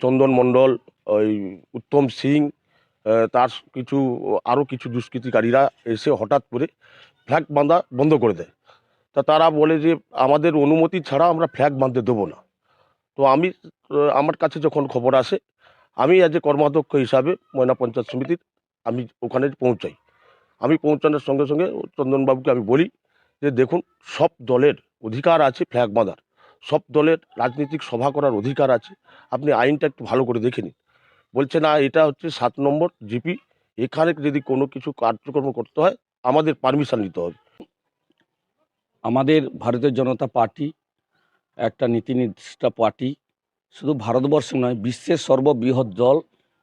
চন্দন মণ্ডল, ওই উত্তম সিং তার কিছু আরও কিছু দুষ্কৃতিকারীরা এসে হঠাৎ করে ফ্ল্যাগ বাঁধা বন্ধ করে দেয়। তা তারা বলে যে, আমাদের অনুমতি ছাড়া আমরা ফ্ল্যাগ বাঁধতে দেবো না। তো আমি আমার কাছে যখন খবর আসে, আমি অ্যাজ এ কর্মাধ্যক্ষ হিসাবে ময়না পঞ্চায়েত সমিতির, আমি ওখানে পৌঁছাই। আমি পৌঁছানোর সঙ্গে সঙ্গে চন্দনবাবুকে আমি বলি যে, দেখুন, সব দলের অধিকার আছে ফ্ল্যাগ বাঁধার। সব দলের রাজনৈতিক সভা করার অধিকার আছে। আপনি আইনটা একটু ভালো করে দেখে নিন। বলছে, না, এটা হচ্ছে সাত নম্বর জিপি। এখানে যদি কোনো কিছু কার্যক্রম করতে হয়, আমাদের পারমিশন নিতে হবে। আমাদের ভারতীয় জনতা পার্টি একটা নীতি নির্দিষ্ট পার্টি। শুধু ভারতবর্ষে নয়, বিশ্বের সর্ববৃহৎ দল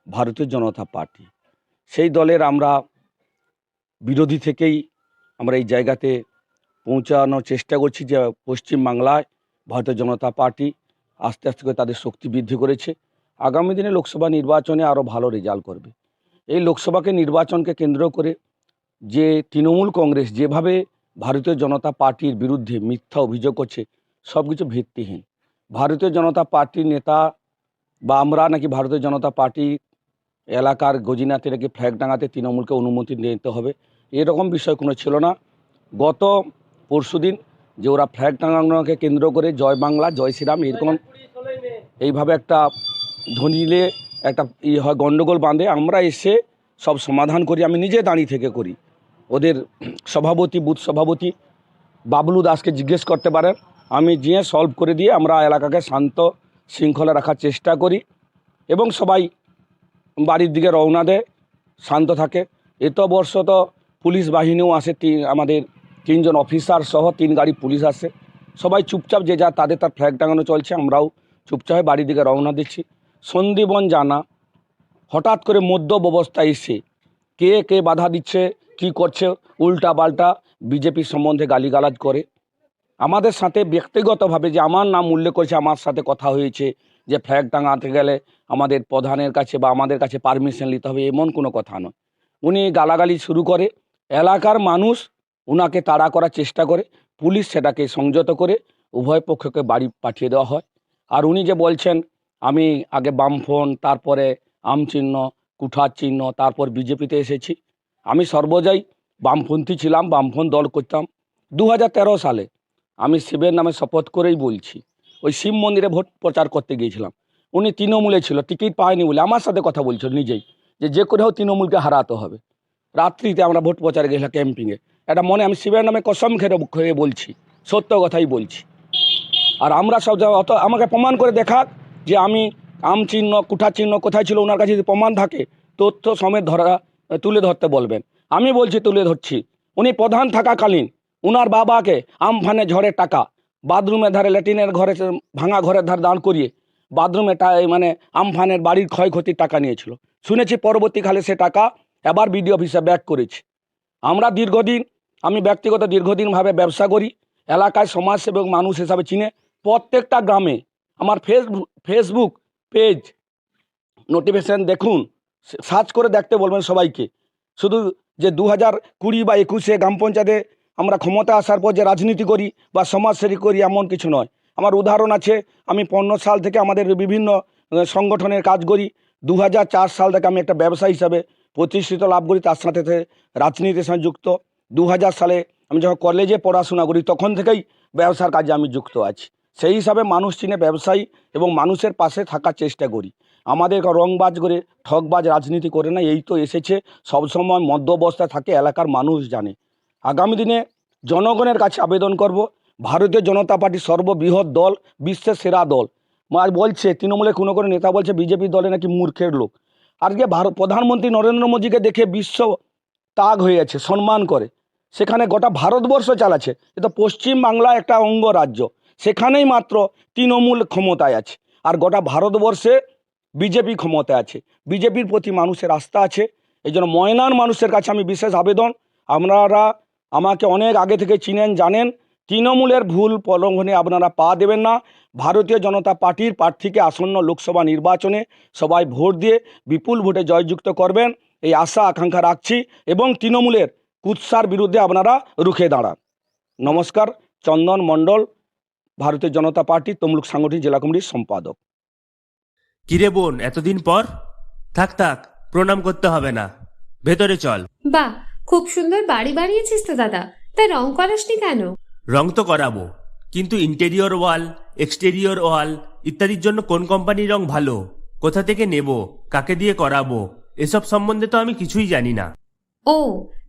ভারতীয় জনতা পার্টি। সেই দলের আমরা বিরোধী থেকেই আমরা এই জায়গাতে পৌঁছানোর চেষ্টা করছি যে পশ্চিমবাংলায় ভারতীয় জনতা পার্টি আস্তে আস্তে করে তাদের শক্তি বৃদ্ধি করেছে। আগামী দিনে লোকসভা নির্বাচনে আরও ভালো রেজাল্ট করবে। এই লোকসভাকে নির্বাচনকে কেন্দ্র করে যে তৃণমূল কংগ্রেস যেভাবে ভারতীয় জনতা পার্টির বিরুদ্ধে মিথ্যা অভিযোগ করছে সব কিছু ভিত্তিহীন। ভারতীয় জনতা পার্টির নেতা বা আমরা নাকি ভারতীয় জনতা পার্টি এলাকার গজিনাতে নাকি ফ্ল্যাগ ডাঙাতে তৃণমূলকে অনুমতি নিতে হবে, এরকম বিষয় কোনো ছিল না। গত পরশুদিন যে ওরা ফ্ল্যাগ টাঙানোকে কেন্দ্র করে জয় বাংলা, জয় শ্রীরাম এরকম এইভাবে একটা ধ্বনিলে একটা ই হয় গণ্ডগোল বাঁধে, আমরা এসে সব সমাধান করি, আমি নিজে দাঁড়িয়ে থেকে করি। ওদের সভাপতি, বুথ সভাপতি বাবলু দাসকে জিজ্ঞেস করতে পারেন, আমি যেয়ে সলভ করে দিয়ে আমরা এলাকাকে শান্ত শৃঙ্খলা রাখার চেষ্টা করি এবং সবাই বাড়ির দিকে রওনা দেয়, শান্ত থাকে। এত বর্ষ তো পুলিশ বাহিনীও আসে আমাদের তিনজন অফিসার সহ তিন গাড়ি পুলিশ আসে। সবাই চুপচাপ যে যা তাদের তার ফ্ল্যাগ টাঙানো চলছে, আমরাও চুপচাপ বাড়ির দিকে রওনা দিচ্ছি। সন্দীবন জানা, হঠাৎ করে মধ্য অবস্থা এসে কে কে বাধা দিচ্ছে, কি করছে, উল্টা পাল্টা বিজেপির সম্বন্ধে গালিগালাজ করে। আমাদের সাথে ব্যক্তিগতভাবে যে আমার নাম উল্লেখ করেছে, আমার সাথে কথা হয়েছে যে ফ্ল্যাগ টাঙাতে গেলে আমাদের প্রধানের কাছে বা আমাদের কাছে পারমিশন নিতে হবে, এমন কোনো কথা নয়। উনি গালাগালি শুরু করে, এলাকার মানুষ উনাকে তাড়া করার চেষ্টা করে, পুলিশ সেটাকে সংযত করে উভয় পক্ষকে বাড়ি পাঠিয়ে দেওয়া হয়। আর উনি যে বলছেন, আমি আগে বামফ্রন্ট, তারপরে আম চিহ্ন কুঠার চিহ্ন, তারপর বিজেপিতে এসেছি। আমি সর্বদাই বামপন্থী ছিলাম, বামফ্রন্ট দল করতাম। দু হাজার তেরো সালে আমি শিবের নামে শপথ করেই বলছি, ওই শিব মন্দিরে ভোট প্রচার করতে গিয়েছিলাম। উনি তৃণমূলে ছিল, টিকিট পায়নি বলে আমার সাথে কথা বলছিল নিজেই, যে যে করে হোক তৃণমূলকে হারাতে হবে। রাত্রিতে আমরা ভোট প্রচারে গেছিলাম ক্যাম্পিংয়ে। এটা মনে, আমি শিবের নামে কসম খেয়ে খেয়ে বলছি, সত্য কথাই বলছি। আর আমরা সব অত আমাকে প্রমাণ করে দেখাক যে আমি আম চিহ্ন, কুঠা চিহ্ন কোথায় ছিল, ওনার কাছে যদি প্রমাণ থাকে, তথ্য সমেত ধরা, তুলে ধরতে বলবেন। আমি বলছি, তুলে ধরছি। উনি প্রধান থাকাকালীন, উনার বাবাকে আমফানে ঝড়ে টাকা, বাথরুমের ধারে ল্যাটিনের ঘরে, ভাঙা ঘরের ধারে দাঁড় করিয়ে বাথরুমে মানে আমফানের বাড়ির ক্ষয়ক্ষতির টাকা নিয়েছিল। শুনেছি পরবর্তীকালে সে টাকা এবার বিডি অফিসে ব্যাক করেছে। আমরা দীর্ঘদিন আমি ব্যক্তিগত দীর্ঘদিনভাবে ব্যবসা করি, এলাকায় সমাজসেবক মানুষ হিসাবে চিনে। প্রত্যেকটা গ্রামে আমার ফেসবুক ফেসবুক পেজ নোটিফিকেশান দেখুন সার্চ করে দেখতে বলবেন সবাইকে। শুধু যে দু হাজার কুড়ি বা একুশে গ্রাম পঞ্চায়েতে আমরা ক্ষমতা আসার পর যে রাজনীতি করি বা সমাজসেবী করি এমন কিছু নয়। আমার উদাহরণ আছে, আমি পনেরো সাল থেকে আমাদের বিভিন্ন সংগঠনের কাজ করি। দু সাল থেকে আমি একটা ব্যবসা হিসাবে প্রতিষ্ঠিত লাভ করি, তার সাথে রাজনীতির সঙ্গে যুক্ত। দু হাজার সালে আমি যখন কলেজে পড়াশোনা করি, তখন থেকেই ব্যবসার কাজে আমি যুক্ত আছি। সেই হিসাবে মানুষ চিনে ব্যবসায়ী এবং মানুষের পাশে থাকার চেষ্টা করি। আমাদের রংবাজ করে ঠকবাজ রাজনীতি করে না, এই তো এসেছে। সবসময় মধ্য অবস্থায় থাকে, এলাকার মানুষ জানে। আগামী দিনে জনগণের কাছে আবেদন করব, ভারতীয় জনতা পার্টি সর্ববৃহৎ দল, বিশ্বের সেরা দল। আর বলছে তৃণমূলের কোনো কোনো নেতা বলছে, বিজেপি দলে নাকি মূর্খের লোক। আজকে ভারত, প্রধানমন্ত্রী নরেন্দ্র মোদীকে দেখে বিশ্ব তাগ হয়ে আছে সম্মান করে। সেখানে গোটা ভারতবর্ষ চালাচ্ছে। এ তো পশ্চিম বাংলা একটা অঙ্গরাজ্য। সেখানেই মাত্র তৃণমূল ক্ষমতায় আছে। আর গোটা ভারতবর্ষে বিজেপি ক্ষমতায় আছে। বিজেপির প্রতি মানুষের আস্থা আছে। এই জন্য ময়নার মানুষের কাছে আমি বিশেষ আবেদন। আপনারা আমাকে অনেক আগে থেকে চিনেন, জানেন, তৃণমূলের ভুল প্রলঙ্ঘনে আপনারা পা দেবেন না। ভারতীয় জনতা পার্টির প্রার্থীকে আসন্ন লোকসভা নির্বাচনে সবাই ভোট দিয়ে বিপুল ভোটে জয়যুক্ত করবেন। এই আশা, আকাঙ্ক্ষা রাখছি এবং তৃণমূলের কুৎসার বিরুদ্ধে আপনারা রুখে দাঁড়ান। নমস্কার চন্দন মণ্ডল ভারতীয় জনতা পার্টি তমলুক সাংগঠনিক জেলা কমিটির সম্পাদক। কিরে বোন এতদিন পর? থাক থাক প্রণাম করতে হবে না। ভেতরে চল। বাহ খুব সুন্দর বাড়ি বাড়িয়েছিস তো দাদা। তাই রং করাসনি কেন? রং তো করাবো কিন্তু ইন্টেরিয়র ওয়াল এক্সটেরিয়র ওয়াল ইত্যাদির জন্য কোন কোম্পানির রং ভালো? কোথা থেকে নেব? কাকে দিয়ে করাবো? এসব সম্বন্ধে তো আমি কিছুই জানি না। ও